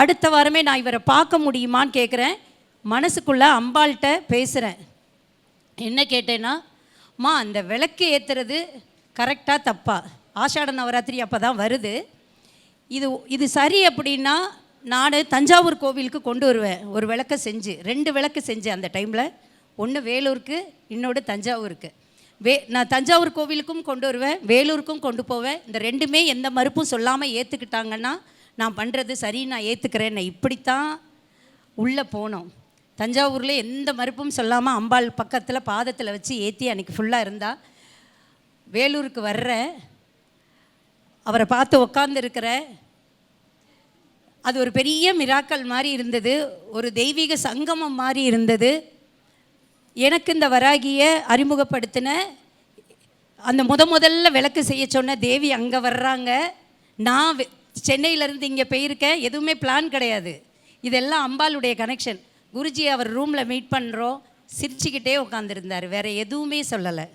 அடுத்த வாரமே நான் இவரை பார்க்க முடியுமான்னு கேட்குறேன் மனசுக்குள்ளே அம்பாள்கிட்ட பேசுகிறேன் என்ன கேட்டேன்னா மா அந்த விளக்கு ஏற்றுறது கரெக்டாக தப்பா? ஆஷாட நவராத்திரி அப்போ தான் வருது. இது இது சரி அப்படின்னா நான் தஞ்சாவூர் கோவிலுக்கு கொண்டு வருவேன். ஒரு விளக்க செஞ்சு ரெண்டு விளக்கு செஞ்சேன் அந்த டைமில். ஒன்று வேலூருக்கு இன்னொன்று தஞ்சாவூருக்கு. வே நான் தஞ்சாவூர் கோவிலுக்கும் கொண்டு வருவேன் வேலூருக்கும் கொண்டு போவேன். இந்த ரெண்டுமே எந்த மறுப்பும் சொல்லாமல் ஏற்றுக்கிட்டாங்கன்னா நான் பண்ணுறது சரி நான் ஏற்றுக்கிறேன் நான் இப்படித்தான் உள்ளே போனோம். தஞ்சாவூரில் எந்த மறுப்பும் சொல்லாமல் அம்பாள் பக்கத்தில் பாதத்தில் வச்சு ஏற்றி அன்றைக்கி ஃபுல்லாக இருந்தா. வேலூருக்கு வர்ற அவரை பார்த்து உக்காந்துருக்கிற அது ஒரு பெரிய மிராக்கல் மாதிரி இருந்தது. ஒரு தெய்வீக சங்கமம் மாதிரி இருந்தது. எனக்கு இந்த வராகியை அறிமுகப்படுத்தின அந்த முத முதல்ல விளக்கு செய்ய சொன்ன தேவி அங்கே வர்றாங்க. நான் வெ- சென்னையிலேருந்து இங்கே போயிருக்கேன் எதுவுமே பிளான் கிடையாது. இதெல்லாம் அம்பாளுடைய கனெக்ஷன் குருஜி அவர் ரூமில் மீட் பண்ணுறோம் சிரிச்சுக்கிட்டே உட்காந்துருந்தார் வேற எதுவுமே சொல்லலை.